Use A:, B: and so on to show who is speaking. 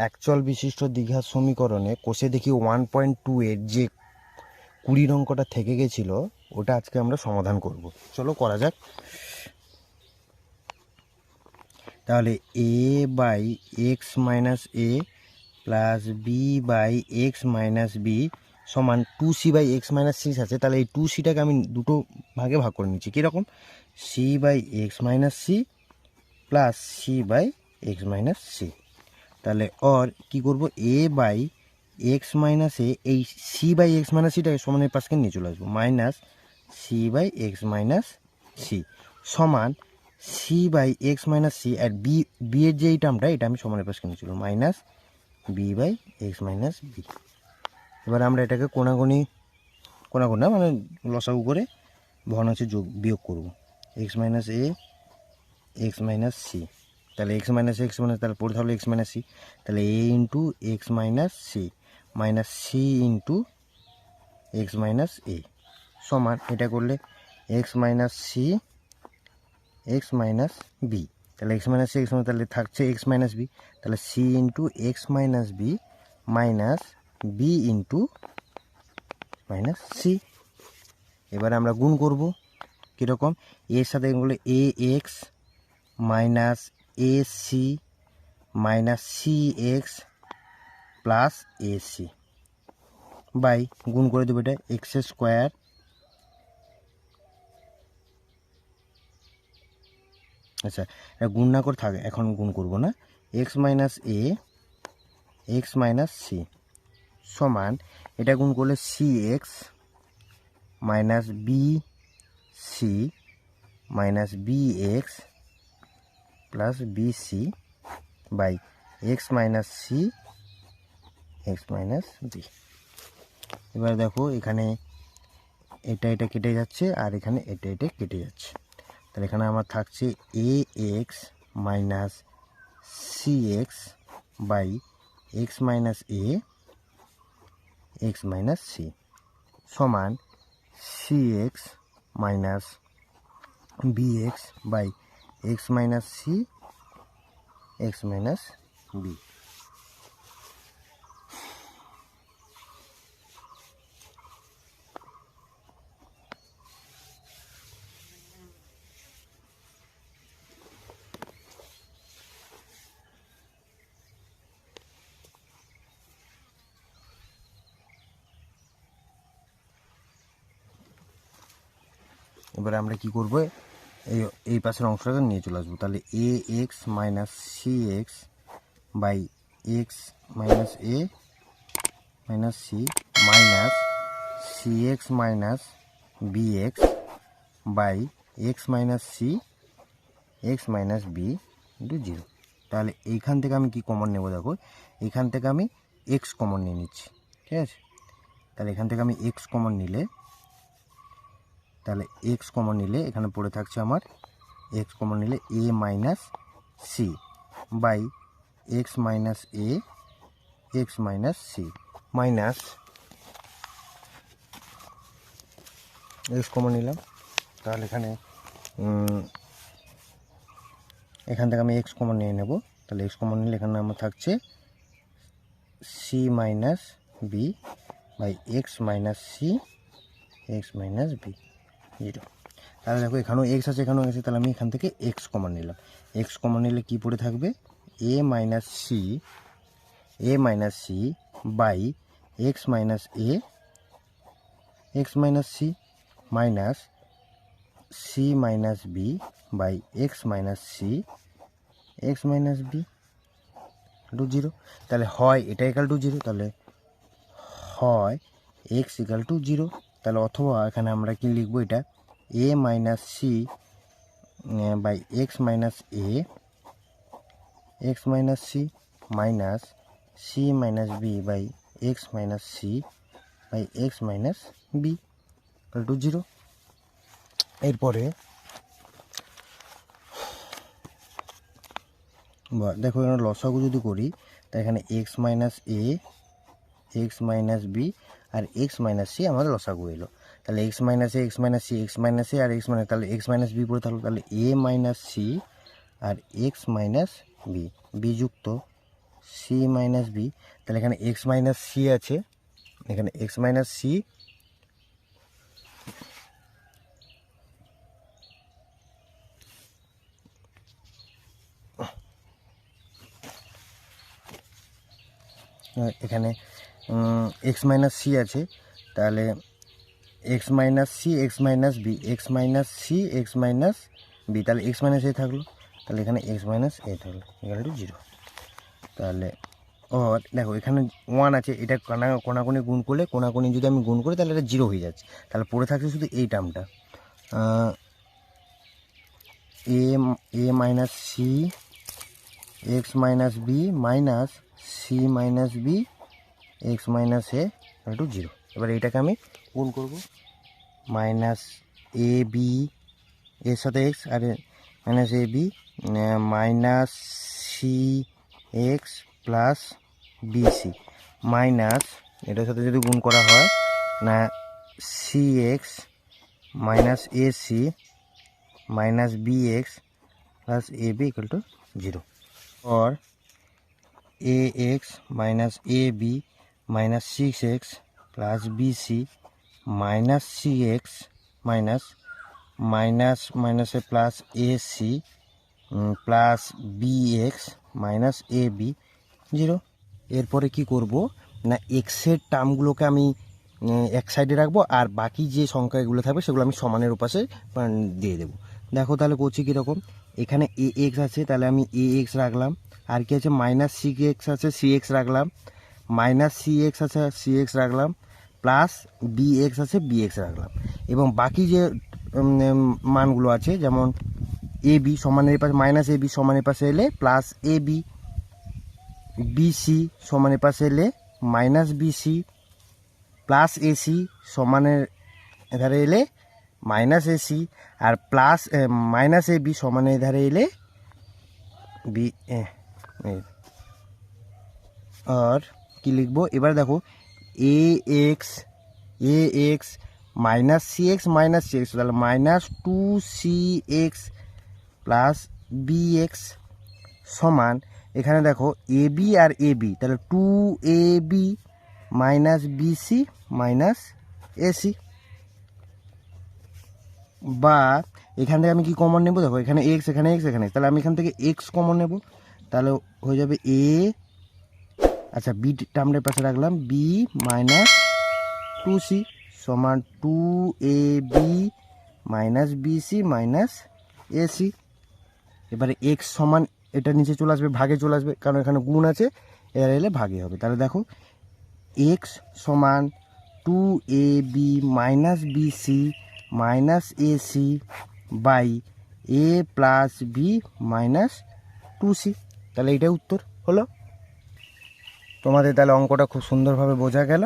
A: Actual বিশিষ্ট দীঘার সমীকরণে কোষে দেখি ওয়ান পয়েন্ট টু এর যে কুড়ির অঙ্কটা থেকে গেছিল, ওটা আজকে আমরা সমাধান করব। চলো করা যাক। তাহলে A by X minus A plus B by X minus B সমান two C by X minus six আছে। তাহলে এই টু সিটাকে আমি দুটো ভাগে ভাগ করে নিচ্ছি। কীরকম? C by X minus C plus C by X minus C তাহলে অর কি করব? A by X minus A এই সি বাই এক্স মাইনাস সিটাকে সমানের পাশকে নিয়ে চলে আসব। Minus C by X minus C সমান C by X minus C R B B এর যে এই টার্মটা এটা আমি সমানের পাশকে নিয়ে চলবো। Minus B by X minus B এবার আমরা এটাকে কোনাগুনি কোনাগুনি মানে লসাগু করে ভগ্নাংশে যোগ বিয়োগ করব। X minus A X minus C তাহলে এক্স মাইনাস এক্স মাইনাস তাহলে পড়ে থাকল এক্স মাইনাস সি তাহলে A into X minus C minus C into X minus A সমান এটা করলে X minus C X minus B তাহলে X minus C X minus তাহলে থাকছে এক্স মাইনাস বি তাহলে C into X minus B minus B into minus C এবারে আমরা গুণ করব কীরকম এর সাথে গুলো a x minus a c minus c x plus a c by, গুণ করে দেবো এটা এক্স স্কোয়ার আচ্ছা এটা গুণ না করে থাকে, এখন গুণ করব না। X minus a x minus c সমান, এটা গুণ করলে c x minus b c minus b x plus b c by x minus c x minus b এবার দেখো এখানে এটা এটা কেটে যাচ্ছে আর এখানে এটা এটা কেটে যাচ্ছে। তাহলে এখানে আমার থাকছে a x minus c x by x minus a x minus c সমান c x minus b x by x minus c x minus b এবারে আমরা কি করব? এই এই পাশের অংশটাকে নিয়ে চলে আসব। তাহলে a x minus c x by x minus a minus c minus c x minus b x by x minus c x minus b into zero তাহলে এইখান থেকে আমি কি কমন নেব দেখো? এখান থেকে আমি এক্স কমন নিয়ে নিচ্ছি, ঠিক আছে? তাহলে এখান থেকে আমি এক্স কমন নিলে তাহলে এক্স কমন নিলে এখানে পড়ে থাকছে আমার এক্স কমন নিলে a minus c by x minus a x minus c minus x common নিলাম। তাহলে এখানে এখান থেকে আমি এক্স কমন নিয়ে নেব। তাহলে এক্স কমন নিলে এখানে আমার থাকছে c minus b by x minus c x minus b zero তাহলে দেখো, এখানেও এক্স আছে, এখানেও আছে, তাহলে আমি এখান থেকে এক্স কমন নিলাম। এক্স কমন নিলে কী পড়ে থাকবে? A minus c a minus c by x minus a x minus c minus c minus b by x minus c x minus b to zero তাহলে হয় এটা একাল টু জিরো তাহলে হয় এক্স ইকাল টু জিরো তাহলে অথবা এখানে আমরা কি লিখব এটা? A minus c by x minus a x minus c minus c minus b by x minus c by x minus b to zero এরপরে, বা দেখো এখানে লসাগু যদি করি তা এখানে x minus a x minus b R x minus c আমাদের লসাগু এলো। তাহলে x minus a x minus c x minus a R x minus তাহলে এক্স মাইনাস বি পড়ে থাকল, তাহলে এ মাইনাস সি আর এক্স মাইনাস বি বি যুক্ত সি মাইনাস বি তাহলে এখানে এক্স মাইনাস সি আছে, এখানে এক্স মাইনাস সি এখানে এক্স মাইনাস সি আছে, তাহলে x minus c x minus b x minus c x minus b তাহলে এক্স মাইনাস এ থাকল, তাহলে এখানে এক্স মাইনাস এ থাকল এখানে টু জিরো তাহলে, ও, দেখো, এখানে ওয়ান আছে, এটা কোনা, কোনাকুনি গুণ করলে, কোনাকুনি যদি আমি গুণ করি, তাহলে এটা জিরো হয়ে যাচ্ছে। তাহলে পড়ে থাকছে শুধু এই টার্মটা a a minus c x minus b minus c minus b x minus a to zero. এবার এইটাকে আমি গুণ করব। মাইনাস এ বি এর সাথে x R minus a b minus c x plus bc minus এটার সাথে যদি গুণ করা হয় না c x minus a c minus b x plus a b equal to zero. or ax minus ab minus 6x plus bc minus cx minus minus minus a plus ac um, plus bx minus ab zero এরপরে কি করব? না এক্সের টার্মগুলোকে আমি এক সাইডে রাখব আর বাকি যে সংখ্যাগুলো থাকবে সেগুলো আমি সমানের উপাশে দিয়ে দেবো। দেখো তাহলে করছি কীরকম? এখানে এ এক্স আছে তাহলে আমি এ এক্স রাখলাম। আর কি আছে? মাইনাস সি এক্স আছে সি এক্স রাখলাম। মাইনাস সি এক্স আছে সি এক্স রাখলাম প্লাস বি এক্স আছে বি এক্স রাখলাম। এবং বাকি যে মানগুলো আছে, যেমন এ বি সমানের পাশে মাইনাস এ বি সমানের পাশে এলে প্লাস এ বি বিসি সমানের পাশে এলে মাইনাস বিসি প্লাস এসি সমানের এধারে এলে মাইনাস এসি আর প্লাস মাইনাস এ বি সমানের ধারে এলে বি আর কি লিখব? এবার দেখো a x a x minus c x minus c x তাহলে minus two c x plus b x সমান, এখানে দেখো এ বি আর এ বি তাহলে two a b minus bc minus ac বা এখান থেকে আমি কি কমন নেব? দেখো এখানে এক্স এখানে এক্স এখানে তাহলে আমি এখান থেকে এক্স কমন নেব। তাহলে হয়ে যাবে এ আচ্ছা বি টার্মের পাশে রাখলাম। বি মাইনাস টু সি সমান two a b minus bc minus ac এবারে এক্স সমান এটা নিচে চলে আসবে, ভাগে চলে আসবে, কারণ এখানে গুণ আছে এর এলে ভাগে হবে। তাহলে দেখো এক্স সমান two a b minus bc minus ac by a plus b minus two c তাহলে এইটাই উত্তর হলো। তোমাদের তাহলে অঙ্কটা খুব সুন্দরভাবে বোঝা গেল।